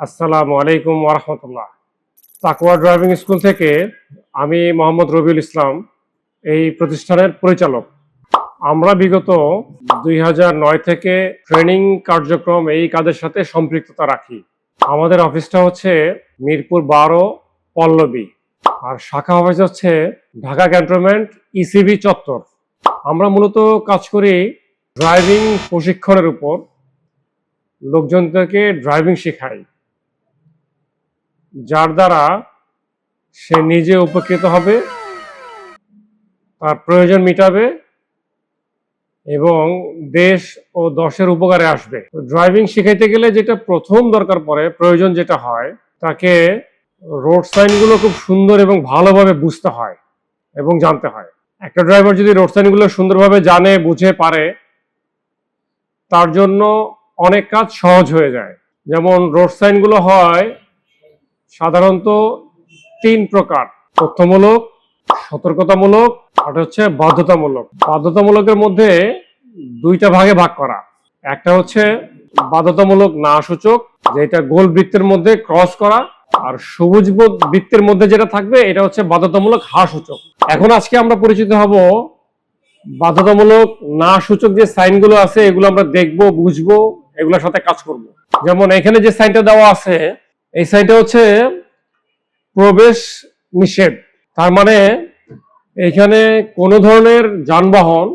আসসালামু আলাইকুম driving school থেকে আমি মোহাম্মদ রবিউল ইসলাম, এই প্রতিষ্ঠানের পরিচালক। আমরা বিগত দুই হাজার নয় থেকে ট্রেনিং কার্যক্রম এই কাজের সাথে সম্পৃক্ততা রাখি। আমাদের অফিসটা হচ্ছে মিরপুর বারো, পল্লবী। আর শাখা অফিস হচ্ছে ঢাকা ক্যান্টনমেন্ট, ইসিবি চত্বর। আমরা মূলত কাজ করি ড্রাইভিং প্রশিক্ষণের উপর। লোকজনদেরকে ড্রাইভিং শেখাই। যার দ্বারা সে নিজে উপকৃত হবে, তার প্রয়োজন মিটাবে এবং দেশ ও দশের উপকারে আসবে। ড্রাইভিং শিখাইতে গেলে যেটা প্রথম দরকার পড়ে, প্রয়োজন যেটা হয়, তাকে রোড সাইনগুলো খুব সুন্দর এবং ভালোভাবে বুঝতে হয় এবং জানতে হয়। একটা ড্রাইভার যদি রোড সাইনগুলো সুন্দরভাবে জানে, বুঝে, পারে, তার জন্য অনেক কাজ সহজ হয়ে যায়। যেমন রোড সাইনগুলো হয় সাধারণত তিন প্রকার। তথ্যমূলক, সতর্কতামূলক, আর হচ্ছে বাধ্যতামূলক। বাধ্যতামূলকের মধ্যে দুইটা ভাগে ভাগ করা। একটা হচ্ছে বাধ্যতামূলক না সূচক, যেটা গোল বৃত্তের মধ্যে ক্রস করা আর সবুজ বৃত্তের মধ্যে যেটা থাকবে, এটা হচ্ছে বাধ্যতামূলক হা সূচক এখন আজকে আমরা পরিচিত হব বাধ্যতামূলক না সূচক যে সাইনগুলো আছে, এগুলো আমরা দেখব, বুঝব, এগুলোর সাথে কাজ করব। যেমন এখানে যে সাইনটা দেওয়া আছে, এই সাইনটা হচ্ছে প্রবেশ নিষেধ। তার মানে এখানে কোনো ধরনের যানবাহন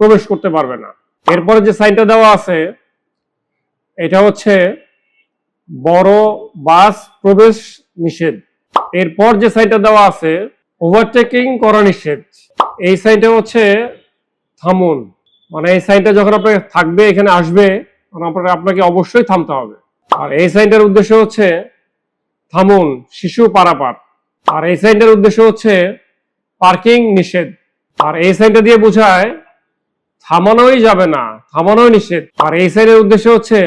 প্রবেশ করতে পারবে না। এরপরে যে সাইনটা দেওয়া আছে, এটা হচ্ছে বড় বাস প্রবেশ নিষেধ। এরপর যে সাইনটা দেওয়া আছে ওভারটেকিং করা নিষেধ। এই সাইনটা হচ্ছে থামুন। মানে এই সাইনটা যখন আপনার থাকবে, এখানে আসবে আপনার আপনাকে অবশ্যই থামতে হবে। আর এই সাইনটার উদ্দেশ্য হচ্ছে থামুন, শিশু পারাপার। আর এই সাইনটার উদ্দেশ্য হচ্ছে পার্কিং নিষেধ। আর এই সাইনটা দিয়ে বোঝায়, থামানোই যাবে না, থামানোই নিষেধ। আর এই সাইনের উদ্দেশ্য হচ্ছে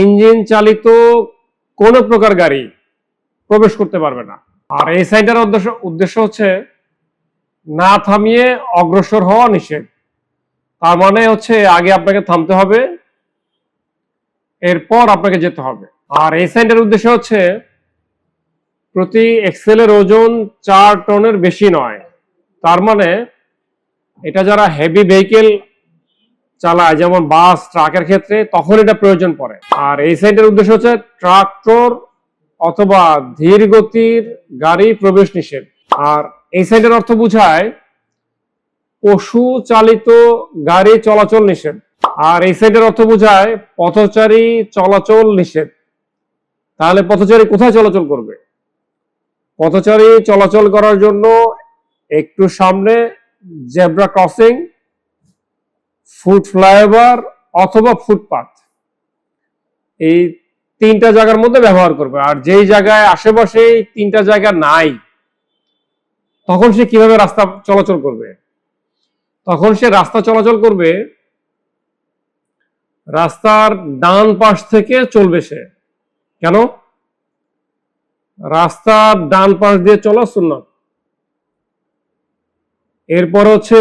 ইঞ্জিন চালিত কোনো প্রকার গাড়ি প্রবেশ করতে পারবে না। আর এই সাইনটার উদ্দেশ্য উদ্দেশ্য হচ্ছে না থামিয়ে অগ্রসর হওয়া নিষেধ। তার মানে হচ্ছে আগে আপনাকে থামতে হবে, এরপর আপনাকে যেতে হবে। আর এই সাইনটার উদ্দেশ্য হচ্ছে প্রতি এক্সেলের ওজন চার টনের বেশি নয়। তার মানে এটা যারা হেভি ভেহিকেল চালায়। যেমন বাস, ট্রাকের ক্ষেত্রে তখন এটা প্রয়োজন পড়ে। আর এই সাইডের উদ্দেশ্য হচ্ছে ট্রাক্টর অথবা ধীর গতির গাড়ি প্রবেশ নিষেধ। আর এই সাইডের অর্থ বোঝায় পশু চালিত গাড়ি চলাচল নিষেধ। আর এই সাইডের অর্থ বোঝায় পথচারী চলাচল নিষেধ। তাহলে পথচারী কোথায় চলাচল করবে? পথচারী চলাচল করার জন্য একটু সামনে জেব্রা ক্রসিং ফুট ফ্লাইওভার অথবা ফুটপাথ এই তিনটা জায়গার মধ্যে ব্যবহার করবে। আর যেই জায়গায় আশেপাশে তিনটা জায়গা নাই, তখন সে কীভাবে রাস্তা চলাচল করবে? তখন সে রাস্তা চলাচল করবে, রাস্তার ডান পাশ থেকে চলবে সে। কেন? রাস্তার ডান পাশ দিয়ে চলা সুন্নত। এরপর হচ্ছে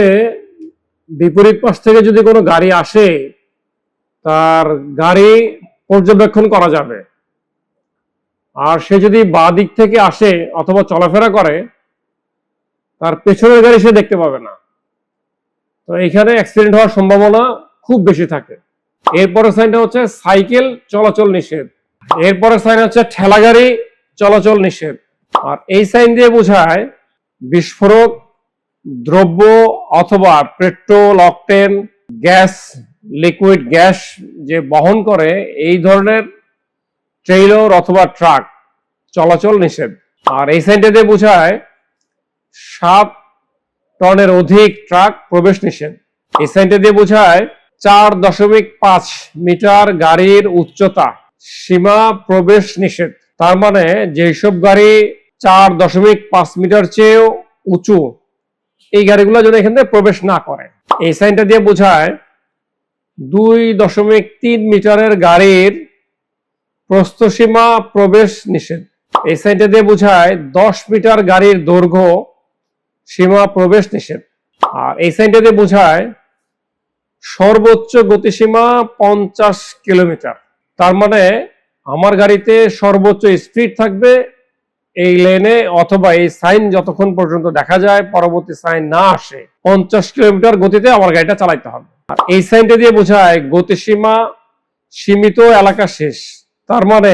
বিপরীত পাশ থেকে যদি কোনো গাড়ি আসে, তার গাড়ি পর্যবেক্ষণ করা যাবে। আর সে যদি বা দিক থেকে আসে অথবা চলাফেরা করে, তার পেছনের গাড়ি সে দেখতে পাবে না। তো এখানে অ্যাক্সিডেন্ট হওয়ার সম্ভাবনা খুব বেশি থাকে। এরপরের সাইনটা হচ্ছে সাইকেল চলাচল নিষেধ। এরপরের সাইন হচ্ছে ঠেলা গাড়ি চলাচল নিষেধ। আর এই সাইন দিয়ে বোঝায় বিস্ফোরক দ্রব্য অথবা petrol octane gas, liquid gas যে বহন করে, এই ধরনের ট্রেইলর অথবা ট্রাক চলাচল নিষেধ। আর এই সাইনটা দিয়ে বোঝায়, সাত টনের অধিক ট্রাক প্রবেশ নিষেধ। এই সাইনটা দিয়ে বোঝায়, চার দশমিক পাঁচ মিটার গাড়ির উচ্চতা সীমা প্রবেশ নিষেধ। তার মানে যেসব গাড়ি চার দশমিক পাঁচ মিটার চেয়েও উঁচু এই গাড়িগুলো যেন এখান থেকে প্রবেশ না করে, এই সাইনটা দিয়ে বোঝায় দুই দশমিক তিন মিটারের গাড়ির প্রস্থসীমা প্রবেশ নিষেধ। এই সাইনটা দিয়ে বোঝায় দশ মিটার গাড়ির দৈর্ঘ্য সীমা প্রবেশ নিষেধ। আর এই সাইনটা দিয়ে বোঝায় সর্বোচ্চ গতিসীমা পঞ্চাশ কিলোমিটার। তার মানে আমার গাড়িতে সর্বোচ্চ স্পিড থাকবে এই লেনে অথবা এই সাইন যতক্ষণ পর্যন্ত দেখা যায়, পরবর্তী সাইন না আসে, পঞ্চাশ কিলোমিটার গতিতে আমার গাড়িটা চালাইতে হবে। এই সাইনটা দিয়ে বোঝায় গতিসীমা সীমিত, এলাকা শেষ। তার মানে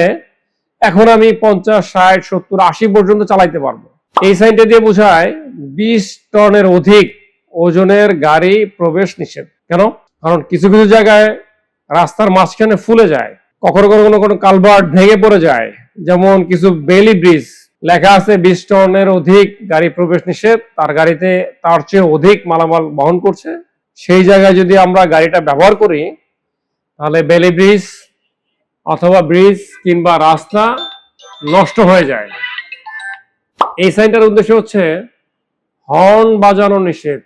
এখন আমি পঞ্চাশ, ষাট, সত্তর, আশি পর্যন্ত চালাইতে পারব। এই সাইনটা দিয়ে বোঝায় বিশ টনের অধিক ওজনের গাড়ি প্রবেশ নিষেধ। কেন? কারণ কিছু কিছু জায়গায় রাস্তার মাঝখানে ফুলে যায়। কখনো কখনো কোনো কালভার্ট ভেঙে পড়ে যায়। যেমন কিছু বেলি ব্রিজ লেখা আছে বিশ টনের অধিক গাড়ি প্রবেশ নিষেধ, তার গাড়িতে তার চেয়ে অধিক মালামাল বহন করছে। সেই জায়গায় যদি আমরা গাড়িটা ব্যবহার করি, তাহলে বেলি ব্রিজ অথবা ব্রিজ কিংবা রাস্তা নষ্ট হয়ে যায়। এই সাইনটার উদ্দেশ্য হচ্ছে হর্ন বাজানো নিষেধ।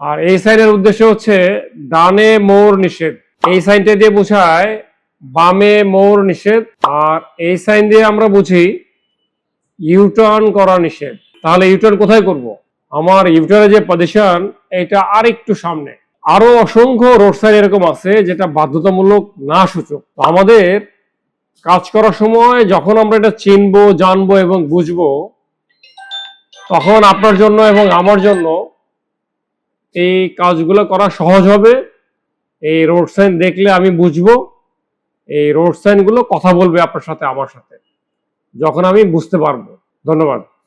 আর এই সাইনের উদ্দেশ্য হচ্ছে ডানে মোর নিষেধ। এই সাইনটা দিয়ে বোঝায় বামে মোর নিষেধ। আর এই সাইন দিয়ে আমরা বুঝি ইউটার্ন করা নিষেধ। তাহলে ইউটার্ন কোথায় করব? আমার ইউটার্নের যে পজিশন এটা আর একটু সামনে। আরও অসংখ্য রোড সাইড এরকম আছে যেটা বাধ্যতামূলক না সূচক। আমাদের কাজ করার সময় যখন আমরা এটা চিনবো, জানব এবং বুঝব, তখন আপনার জন্য এবং আমার জন্য এই কাজগুলো করা সহজ হবে। এই রোড সাইন দেখলে আমি বুঝব। এই রোড সাইনগুলো কথা বলবে আপনার সাথে, আমার সাথে। যখন আমি বুঝতে পারব। ধন্যবাদ।